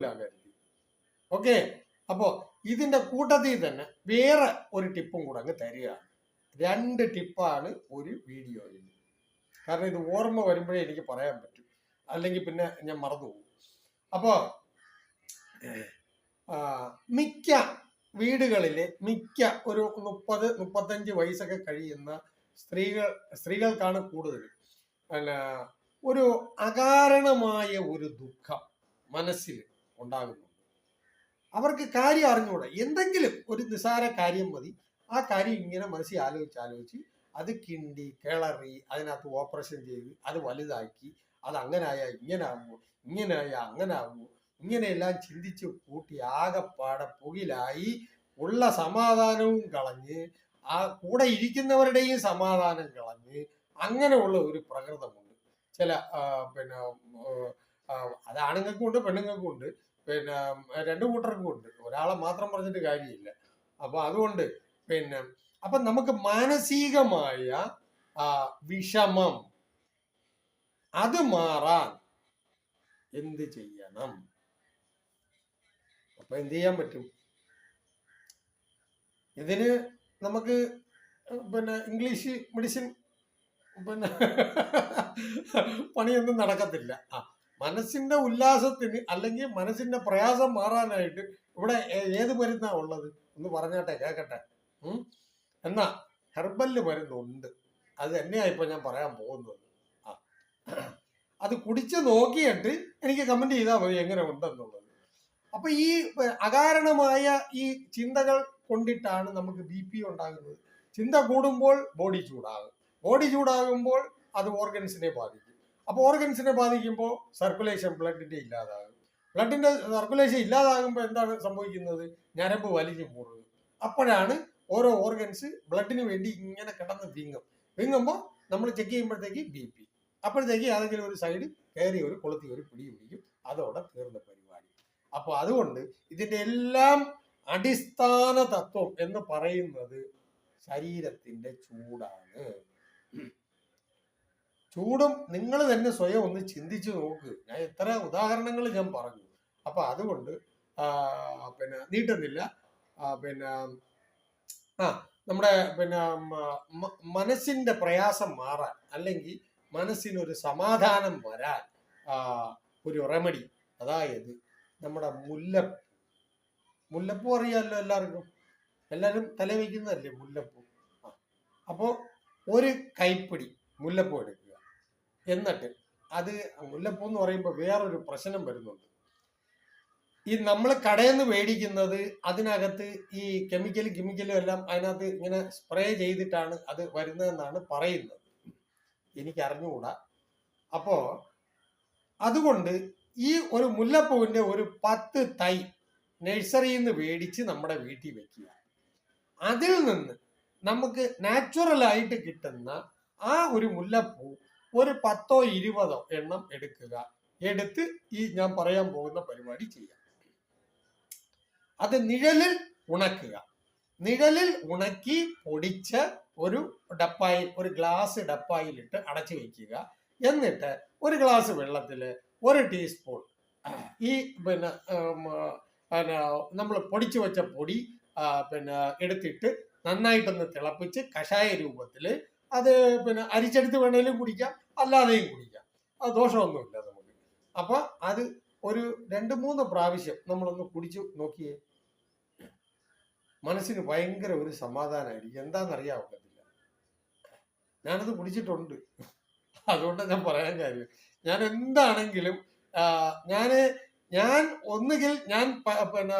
കരുതി. ഓക്കെ അപ്പോ ഇതിന്റെ കൂട്ടത്തിൽ തന്നെ വേറെ ഒരു ടിപ്പും കൂടെ അങ്ങ് തരികയാണ്. രണ്ട് ടിപ്പാണ് ഒരു വീഡിയോയിൽ. കാരണം ഇത് ഓർമ്മ വരുമ്പോഴേ എനിക്ക് പറയാൻ പറ്റും. അല്ലെങ്കിൽ പിന്നെ ഞാൻ മറന്നു പോകും. അപ്പോൾ മിക്ക വീടുകളിലെ മിക്ക ഒരു മുപ്പത് മുപ്പത്തഞ്ച് വയസ്സൊക്കെ കഴിയുന്ന സ്ത്രീകൾ സ്ത്രീകൾക്കാണ് കൂടുതൽ അല്ല ഒരു അകാരണമായ ഒരു ദുഃഖം മനസ്സിൽ. ഉണ്ടാകുന്നുണ്ട് അവർക്ക് കാര്യം അറിഞ്ഞുകൂടെ എന്തെങ്കിലും ഒരു നിസാര കാര്യം മതി. ആ കാര്യം ഇങ്ങനെ മനസ്സിൽ ആലോചിച്ച് ആലോചിച്ച് അത് കിണ്ടി കിളറി അതിനകത്ത് ഓപ്പറേഷൻ ചെയ്ത് അത് വലുതാക്കി അത് അങ്ങനായ ഇങ്ങനെ ആകുമോ ഇങ്ങനായ അങ്ങനെ ആകുമോ ഇങ്ങനെയെല്ലാം ചിന്തിച്ച് കൂട്ടി ആകെപ്പാടെ പുകിലായി ഉള്ള സമാധാനവും കളഞ്ഞ് ആ കൂടെ ഇരിക്കുന്നവരുടെയും സമാധാനം കളഞ്ഞ് അങ്ങനെയുള്ള ഒരു പ്രകൃതമുണ്ട്. ചില പിന്നെ അത് ആണുങ്ങൾക്കും ഉണ്ട് പെണ്ണുങ്ങൾക്കും ഉണ്ട് പിന്നെ രണ്ടു കൂട്ടർക്കും ഉണ്ട്. ഒരാളെ മാത്രം പറഞ്ഞിട്ട് കാര്യമില്ല. അപ്പൊ അതുകൊണ്ട് പിന്നെ അപ്പൊ നമുക്ക് മാനസികമായ വിഷമം അത് മാറാൻ എന്ത് ചെയ്യണം? അപ്പൊ എന്ത് ചെയ്യാൻ പറ്റും? ഇതിന് നമുക്ക് പിന്നെ ഇംഗ്ലീഷ് മെഡിസിൻ പിന്നെ പണിയൊന്നും നടക്കത്തില്ല. ആ മനസ്സിന്റെ ഉല്ലാസത്തിന് അല്ലെങ്കിൽ മനസ്സിന്റെ പ്രയാസം മാറാനായിട്ട് ഇവിടെ ഏത് മരുന്നാ ഉള്ളത്? ഒന്ന് പറഞ്ഞാട്ടെ കേക്കട്ടെ. എന്നാ ഹെർബൽ മരുന്നുണ്ട്. അത് തന്നെയാ ഇപ്പൊ ഞാൻ പറയാൻ പോകുന്നത്. ആ. അത് കുടിച്ച് നോക്കിയിട്ട് എനിക്ക് കമന്റ് ചെയ്താൽ മതി എങ്ങനെ ഉണ്ടെന്നുള്ളത്. അപ്പൊ ഈ അകാരണമായ ഈ ചിന്തകൾ കൊണ്ടിട്ടാണ് നമുക്ക് ബി പി ഉണ്ടാകുന്നത്. ചിന്ത കൂടുമ്പോൾ ബോഡി ചൂടാകും. ബോഡി ചൂടാകുമ്പോൾ അത് ഓർഗൻസിനെ ബാധിക്കും. അപ്പോൾ ഓർഗൻസിനെ ബാധിക്കുമ്പോൾ സർക്കുലേഷൻ ബ്ലഡിന്റെ ഇല്ലാതാകും. ബ്ലഡിന്റെ സർക്കുലേഷൻ ഇല്ലാതാകുമ്പോൾ എന്താണ് സംഭവിക്കുന്നത്? ഞരമ്പ് വലിഞ്ഞു പോകുന്നത് അപ്പോഴാണ് ഓരോ ഓർഗൻസ് ബ്ലഡിന് വേണ്ടി ഇങ്ങനെ കിടന്ന് വീങ്ങും. വീങ്ങുമ്പോൾ നമ്മൾ ചെക്ക് ചെയ്യുമ്പോഴത്തേക്ക് ബി പി അപ്പോഴത്തേക്ക് ഏതെങ്കിലും ഒരു സൈഡ് കയറി ഒരു കൊളുത്തി ഒരു പിടി പിടിക്കും. അതോടെ തീർന്ന പരിപാടി. അപ്പോൾ അതുകൊണ്ട് ഇതിന്റെ എല്ലാം അടിസ്ഥാന തത്വം എന്ന് പറയുന്നത് ശരീരത്തിന്റെ ചൂടാണ്. ചൂടും നിങ്ങൾ തന്നെ സ്വയം ഒന്ന് ചിന്തിച്ചു നോക്ക്. ഞാൻ എത്ര ഉദാഹരണങ്ങൾ ഞാൻ പറഞ്ഞു. അപ്പൊ അതുകൊണ്ട് പിന്നെ നീട്ടുന്നില്ല. പിന്നെ ആ നമ്മുടെ പിന്നെ മനസ്സിന്റെ പ്രയാസം മാറാൻ അല്ലെങ്കിൽ മനസ്സിനൊരു സമാധാനം വരാൻ ഒരു റെമഡി അതായത് നമ്മുടെ മുല്ലപ്പൂ. മുല്ലപ്പൂ അറിയാമല്ലോ എല്ലാവർക്കും? എല്ലാവരും തല വയ്ക്കുന്നതല്ലേ മുല്ലപ്പൂ അപ്പോ അപ്പോൾ ഒരു കൈപ്പിടി മുല്ലപ്പൂ എടുക്കുക. എന്നിട്ട് അത് മുല്ലപ്പൂ എന്ന് പറയുമ്പോൾ വേറൊരു പ്രശ്നം വരുന്നുണ്ട്. ഈ നമ്മൾ കടയിൽ നിന്ന് മേടിക്കുന്നത് അതിനകത്ത് ഈ കെമിക്കൽ കെമിക്കലും എല്ലാം അതിനകത്ത് ഇങ്ങനെ സ്പ്രേ ചെയ്തിട്ടാണ് അത് വരുന്നതെന്നാണ് പറയുന്നത്. എനിക്ക് അറിഞ്ഞുകൂടാ അപ്പോ അതുകൊണ്ട് ഈ ഒരു മുല്ലപ്പൂവിന്റെ ഒരു പത്ത് തൈ നഴ്സറിയിൽ നിന്ന് മേടിച്ച് നമ്മുടെ വീട്ടിൽ വെക്കുക. അതിൽ നിന്ന് നമുക്ക് നാച്ചുറൽ ആയിട്ട് കിട്ടുന്ന ആ ഒരു മുല്ലപ്പൂ ഒരു പത്തോ ഇരുപതോ എണ്ണം എടുക്കുക. എടുത്ത് ഈ ഞാൻ പറയാൻ പോകുന്ന പരിപാടി ചെയ്യാം. അത് നിഴലിൽ ഉണക്കുക. നിഴലിൽ ഉണക്കി പൊടിച്ച് ഒരു ഡപ്പായിൽ ഒരു ഗ്ലാസ് ഡപ്പായിലിട്ട് അടച്ചു വെക്കുക എന്നിട്ട് ഒരു ഗ്ലാസ് വെള്ളത്തിൽ ഒരു ടീസ്പൂൺ ഈ പിന്നെ പിന്നെ നമ്മൾ പൊടിച്ചു വെച്ച പൊടി പിന്നെ എടുത്തിട്ട് നന്നായിട്ടൊന്ന് തിളപ്പിച്ച് കഷായ രൂപത്തിൽ അത് പിന്നെ അരിച്ചെടുത്ത് വേണേലും കുടിക്കാം. അല്ലാതെയും കുടിക്കാം. അത് ദോഷമൊന്നുമില്ല നമുക്ക്. അപ്പൊ അത് ഒരു രണ്ട് മൂന്ന് പ്രാവശ്യം നമ്മളൊന്ന് കുടിച്ചു നോക്കിയേ. മനസ്സിന് ഭയങ്കര ഒരു സമാധാനമായിരിക്കും. എന്താണെന്നറിയാൻ ഒക്കത്തില്ല. ഞാനത് കുടിച്ചിട്ടുണ്ട്. അതുകൊണ്ട് ഞാൻ പറയാൻ കാര്യം ഞാൻ എന്താണെങ്കിലും ഞാൻ ഞാൻ ഒന്നുകിൽ ഞാൻ പിന്നെ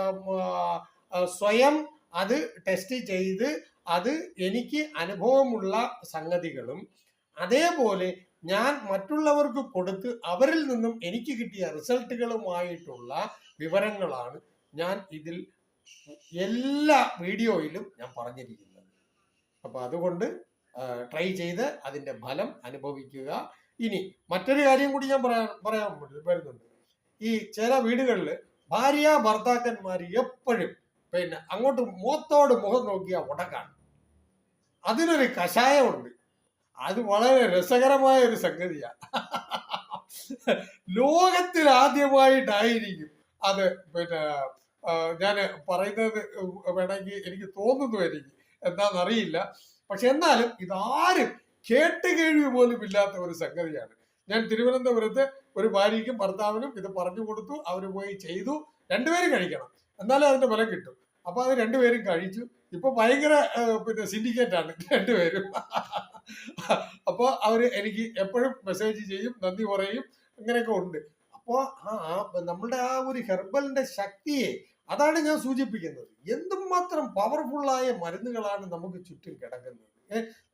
സ്വയം അത് ടെസ്റ്റ് ചെയ്ത് അത് എനിക്ക് അനുഭവമുള്ള സംഗതികളും അതേപോലെ ഞാൻ മറ്റുള്ളവർക്ക് കൊടുത്ത് അവരിൽ നിന്നും എനിക്ക് കിട്ടിയ റിസൾട്ടുകളുമായിട്ടുള്ള വിവരങ്ങളാണ് ഞാൻ ഇതിൽ എല്ലാ വീഡിയോയിലും ഞാൻ പറഞ്ഞിരിക്കുന്നത്. അപ്പൊ അതുകൊണ്ട് ട്രൈ ചെയ്ത് അതിന്റെ ഫലം അനുഭവിക്കുക. ഇനി മറ്റൊരു കാര്യം കൂടി ഞാൻ പറയാൻ പറയാൻ വരുന്നുണ്ട്. ഈ ചില വീടുകളിൽ ഭാര്യ ഭർത്താക്കന്മാർ എപ്പോഴും പിന്നെ അങ്ങോട്ട് മുഖത്തോട് മുഖം നോക്കിയ ഉടക്കാണ്. അതിനൊരു കഷായമുണ്ട്. അത് വളരെ രസകരമായ ഒരു സംഗതിയാണ് ലോകത്തിൽ ആദ്യമായിട്ടായിരിക്കും അത് പിന്നെ ഞാൻ പറയുന്നത് വേണമെങ്കിൽ എനിക്ക് തോന്നുന്നു എനിക്ക്. എന്താണെന്നറിയില്ല. പക്ഷെ എന്നാലും ഇതാരും കേട്ട് കേൾവി പോലും ഇല്ലാത്ത ഒരു സംഗതിയാണ്. ഞാൻ തിരുവനന്തപുരത്ത് ഒരു ഭാര്യയ്ക്കും ഭർത്താവിനും ഇത് പറഞ്ഞു കൊടുത്തു അവർ പോയി ചെയ്തു രണ്ടുപേരും കഴിക്കണം. എന്നാലേ അതിന്റെ ഫലം കിട്ടും. അപ്പൊ അത് രണ്ടുപേരും കഴിച്ചു. ഇപ്പൊ ഭയങ്കര പിന്നെ സിൻഡിക്കേറ്റ് ആണ് രണ്ടുപേരും. അപ്പൊ അവർ എനിക്ക് എപ്പോഴും മെസ്സേജ് ചെയ്യും നന്ദി പറയും അങ്ങനെയൊക്കെ ഉണ്ട്. അപ്പോ ആ നമ്മുടെ ആ ഒരു ഹെർബലിന്റെ ശക്തിയെ അതാണ് ഞാൻ സൂചിപ്പിക്കുന്നത്. എന്തുമാത്രം പവർഫുള്ളായ മരുന്നുകളാണ് നമുക്ക് ചുറ്റും കിടക്കുന്നത്.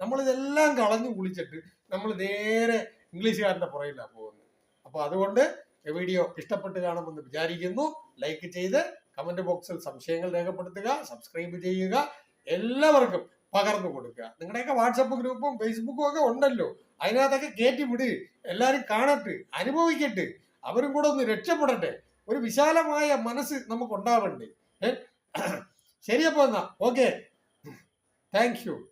നമ്മളിതെല്ലാം കളഞ്ഞു കുളിച്ചിട്ട് നമ്മൾ നേരെ ഇംഗ്ലീഷുകാരന്റെ പുറയിലാണ് പോകുന്നത്. അപ്പൊ അതുകൊണ്ട് വീഡിയോ ഇഷ്ടപ്പെട്ട് കാണുമെന്ന് വിചാരിക്കുന്നു. ലൈക്ക് ചെയ്ത് കമന്റ് ബോക്സിൽ സംശയങ്ങൾ രേഖപ്പെടുത്തുക സബ്സ്ക്രൈബ് ചെയ്യുക. എല്ലാവർക്കും പകർന്നു കൊടുക്കുക. നിങ്ങളുടെയൊക്കെ വാട്സപ്പ് ഗ്രൂപ്പും ഫേസ്ബുക്കും ഒക്കെ ഉണ്ടല്ലോ. അതിനകത്തൊക്കെ കയറ്റി വിട്. എല്ലാവരും കാണട്ടെ അനുഭവിക്കട്ടെ. അവരും കൂടെ ഒന്ന് രക്ഷപ്പെടട്ടെ. ഒരു വിശാലമായ മനസ്സ് നമുക്ക് ഉണ്ടാവണ്ടേ? ശരിയപ്പോ എന്നാ. ഓക്കെ. Thank you